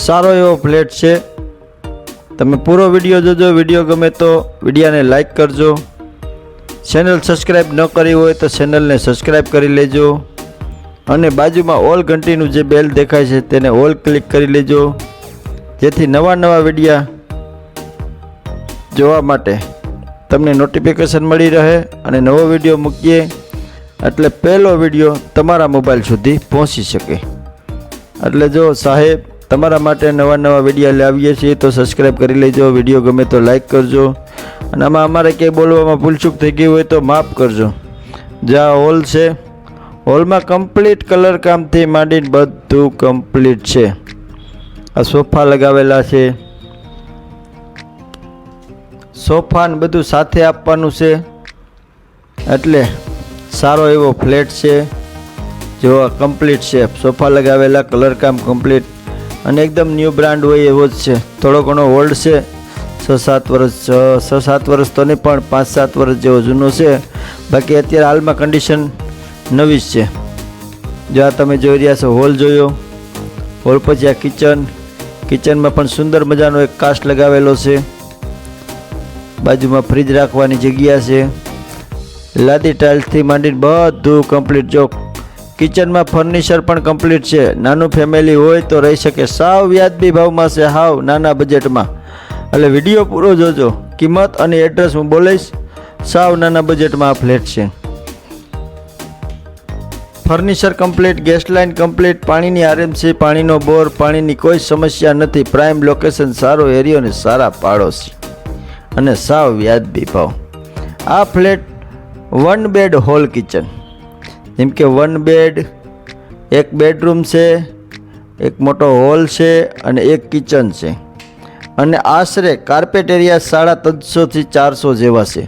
સારો એવો ફ્લેટ છે. તમે પૂરો વીડિયો જોજો. વીડિયો ગમે તો વિડીયાને લાઈક કરજો. ચેનલ સબસ્ક્રાઈબ ન કરી હોય તો ચેનલને સબસ્ક્રાઈબ કરી લેજો. અને બાજુમાં ઓલ ઘંટીનું જે બેલ દેખાય છે તેને ઓલ ક્લિક કરી લેજો. જેથી નવા નવા વિડીયા જોવા માટે તમને નોટિફિકેશન મળી રહે અને નવો વીડિયો મૂકીએ એટલે પહેલો વીડિયો તમારા મોબાઈલ સુધી પહોંચી શકે. એટલે જો સાહેબ તમારા માટે નવા નવા વીડિયો લાવીએ છીએ તો સબસ્ક્રાઈબ કરી લેજો. વીડિયો ગમે તો લાઈક કરજો. અને આમાં અમારે ક્યાંય બોલવામાં ભૂલચૂક થઈ ગઈ હોય તો માફ કરજો. જ્યાં હોલ છે હોલમાં કમ્પ્લીટ કલર કામથી માંડીને બધું કમ્પ્લીટ છે. આ સોફા લગાવેલા છે. સોફા ને બધું સાથે આપવાનું છે. એટલે સારો એવો ફ્લેટ છે. જો કમ્પ્લીટ છે. સોફા લગાવેલા કલર કામ કમ્પ્લીટ અને એકદમ ન્યૂ બ્રાન્ડ હોય એવો જ છે. થોડો ઘણો ઓલ્ડ છે. છ સાત વર્ષ, છ સાત વર્ષ તો નહીં, પણ પાંચ સાત વર્ષ જેવો જૂનો છે. બાકી અત્યારે હાલમાં કન્ડિશન નવી જ છે. જો આ તમે જોઈ રહ્યા છો હોલ જોયો. હોલ પછી આ કિચન કિચનમાં પણ સુંદર મજાનો એક કાસ્ટ લગાવેલો છે. બાજુમાં ફ્રીજ રાખવાની જગ્યા છે. લાદી ટાઇલ્સથી માંડીને બધું કમ્પ્લીટ જો કિચનમાં ફર્નિચર પણ કમ્પ્લીટ છે. નાનું ફેમિલી હોય તો રહી શકે. સાવ વ્યાજબી ભાવમાં છે હાવ નાના બજેટમાં. એટલે વીડિયો પૂરો જોજો. કિંમત અને એડ્રેસ હું બોલીશ. સાવ નાના બજેટમાં આ ફ્લેટ છે. Furniture complete, gas line complete, પાણીની આરએમસી, પાણીનો બોર, પાણીની કોઈ સમસ્યા નથી. પ્રાઇમ લોકેશન સારો એરિયો અને સારા પાડોશી. અને સાવ વ્યાજબી ભાવ. આ flat one bed hall kitchen. જેમ કે વન બેડ એક બેડરૂમ છે, એક મોટો હોલ છે અને એક કિચન છે. અને આશરે કાર્પેટ એરિયા સાડા ત્રણસોથી ચારસો જેવા છે.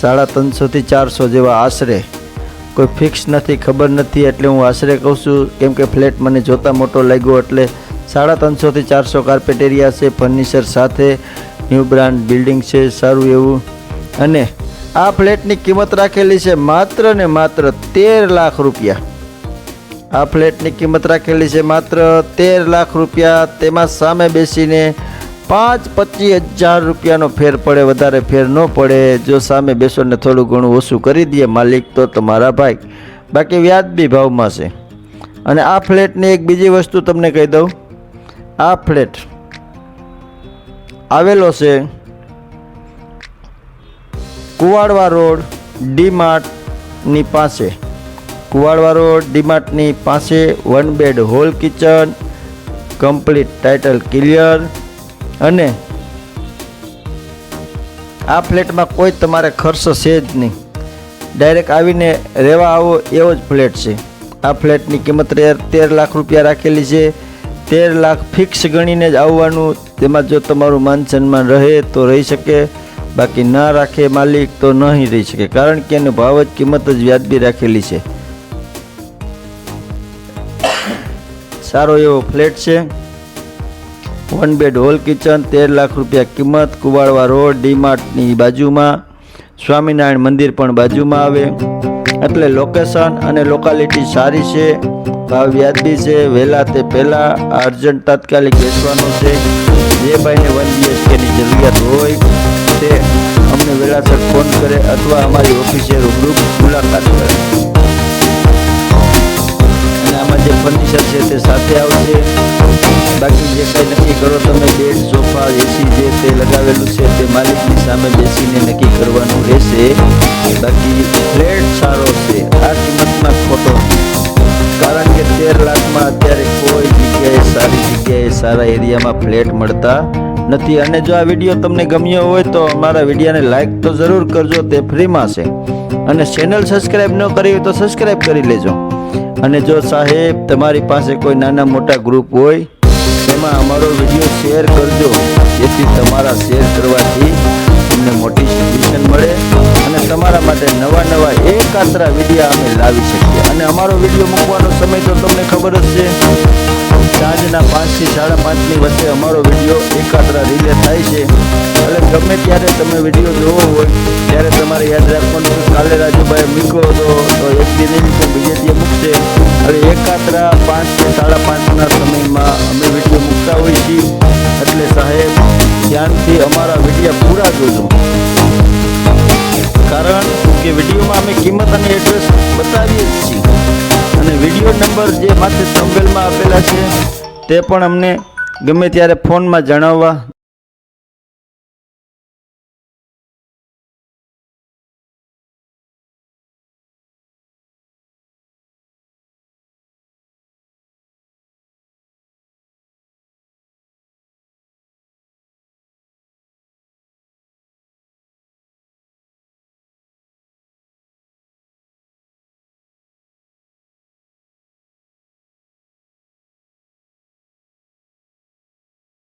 સાડા ત્રણસોથી ચારસો જેવા આશરે. કોઈ ફિક્સ નથી, ખબર નથી, એટલે હું આશરે કહું છું, કેમ કે ફ્લેટ મને જોતા મોટો લાગ્યો, એટલે સાડા ત્રણસોથી ચારસો કાર્પેટ એરિયા છે ફર્નિચર સાથે ન્યૂ બ્રાન્ડ બિલ્ડિંગ છે, સારું એવું. અને આ ફ્લેટની કિંમત રાખેલી છે માત્ર ને માત્ર તેર લાખ રૂપિયા. આ ફ્લેટની કિંમત રાખેલી છે માત્ર તેર લાખ રૂપિયા. તેમાં સામે બેસીને પાંચ પચીસ હજાર રૂપિયાનો ફેર પડે, વધારે ફેર ન પડે. જો સામે બેસો ને થોડું ઘણું ઓછું કરી દે માલિક, તો તમારા ભાઈ. બાકી વ્યાજબી ભાવમાં છે. અને આ ફ્લેટની એક બીજી વસ્તુ તમને કહી દઉં. આ ફ્લેટ આવેલો છે કુવાડવા રોડ ડીમાર્ટની પાસે. કુવાડવા રોડ ડીમાર્ટની પાસે one bed hall kitchen, complete title clear અને આ ફ્લેટમાં કોઈ તમારે ખર્ચ છે જ નહીં. ડાયરેક્ટ આવીને રહેવા આવો એવો જ ફ્લેટ છે. આ ફ્લેટની કિંમત તેર લાખ રૂપિયા રાખેલી છે. તેર લાખ ફિક્સ ગણીને જ આવવાનું. તેમાં જો તમારું માન સન્માન રહે તો રહી શકે. બાકી ના રાખે માલિક તો નહીં રહી શકે. કારણ કે એનો ભાવ જ કિંમત જ વ્યાજબી રાખેલી છે. સારો એવો ફ્લેટ છે. વન બેડ હોલ કિચન તેર લાખ રૂપિયા કિંમત, કુવાડવા રોડ, ડીમાર્ટની બાજુમાં, સ્વામિનારાયણ મંદિર પણ બાજુમાં આવે. એટલે લોકેશન અને લોકાલિટી સારી છે, ભાવ વ્યાજબી છે, વહેલા તે પહેલાં અર્જન્ટ તાત્કાલિક વેચવાનું છે. જે ભાઈને વન બીએચકેની જરૂરિયાત હોય વહેલાસર ફોન કરે અથવા અમારી ઓફિસે રૂબરૂ મુલાકાત કરે. અને આમાં જે ફર્નિચર છે તે સાથે આવશે. બાકી જે કંઈ નક્કી કરો તમે બેડ સોફા એસી જે તે લગાવેલું છે તે માલિકની સામે બેસીને નક્કી કરવાનું રહેશે. બાકી ફ્લેટ સારો છે, આ કિંમતમાં ખોટો. કારણ કે તેર લાખમાં અત્યારે કોઈ જગ્યાએ સારી જગ્યાએ સારા એરિયામાં ફ્લેટ મળતા નથી. અને જો આ વીડિયો તમને ગમ્યો હોય તો અમારા વિડીયોને લાઇક તો જરૂર કરજો, તે ફ્રીમાં છે. અને ચેનલ સબસ્ક્રાઈબ ન કરી હોય તો સબસ્ક્રાઈબ કરી લેજો. અને જો સાહેબ તમારી પાસે કોઈ નાના મોટા ગ્રુપ હોય, તેમાં અમારો વીડિયો શેર કરજો. જેથી તમારા શેર કરવાથી તમને મોટી સજેશન મળે. એકાત્રા વીડિયો અમે લાવી શકીએ. અને અમારો વીડિયો મૂકવાનો સમય તો તમને ખબર જ છે સાંજના પાંચથી સાડા પાંચની વચ્ચે અમારો વીડિયો એકાદરા રિલે થાય છે. એટલે ગમે ત્યારે તમે વીડિયો જોવો હોય, ત્યારે તમારે યાદ રાખવાનું કાલે રાજુભાઈ મૂક્યો હતો, તો એક દિને મૂકો બીજે દિવસે મૂકશે. હવે એકાદરા પાંચથી સાડા પાંચના સમયમાં અમે વીડિયો મૂકતા હોઈએ છીએ. એટલે સાહેબ, ધ્યાનથી અમારા વીડિયો પૂરા જોજો. કિંમત અને એડ્રેસ બતાવીએ જ છીએ. અને વીડિયો નંબર જે માથે થંબેલમાં આપેલા છે, તે પણ અમને ગમે ત્યારે ફોનમાં જણાવવા